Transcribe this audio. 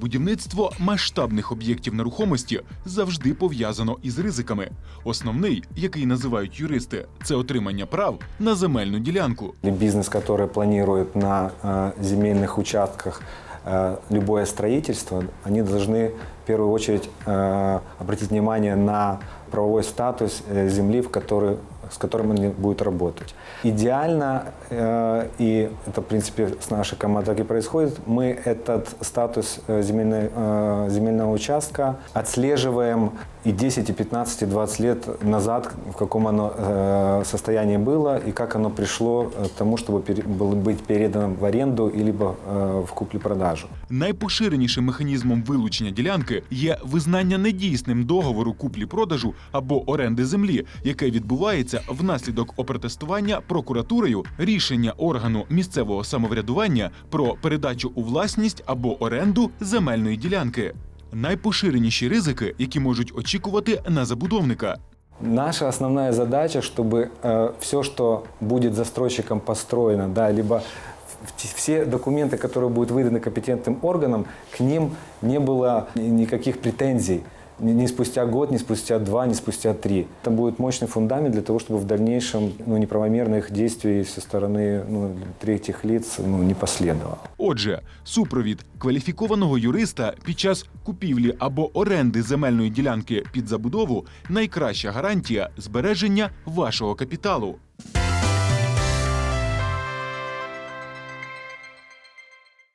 Будівництво масштабних об'єктів нерухомості завжди пов'язано із ризиками. Основний, який називають юристи, це отримання прав на земельну ділянку. Или бизнес, который планирует на э, земельных участках э, любое строительство, они должны в первую очередь э, обратить внимание на правовой статус э, земли, в которой, с которым они будут работать. Идеально, э, и это, в принципе, с нашей командой так и происходит, мы этот статус э, земельной, э, земельного участка отслеживаем и 10, и 15, и 20 лет назад, в каком оно э, состоянии было и как оно пришло э, к тому, чтобы пере- было быть передано в аренду либо э, в куплю-продажу. Найпоширенішим механізмом вилучення ділянки є визнання недійсним договору куплі-продажу або оренди землі, яке відбувається внаслідок опротестування прокуратурою рішення органу місцевого самоврядування про передачу у власність або оренду земельної ділянки. Найпоширеніші ризики, які можуть очікувати на забудовника. Наша основная задача, чтобы все, что будет застройщиком построено, да, либо в- все документы, которые будут выданы компетентным органам, к ним не было ни- никаких претензий. Ни ни спустя год, ни спустя два, ни спустя три. Это будет мощный фундамент для того, чтобы в дальнейшем ну, неправомерных действий со стороны ну, третьих лиц ну, не последовало. Отже, супровід кваліфікованого юриста під час купівлі або оренди земельної ділянки під забудову найкраща гарантія збереження вашого капіталу.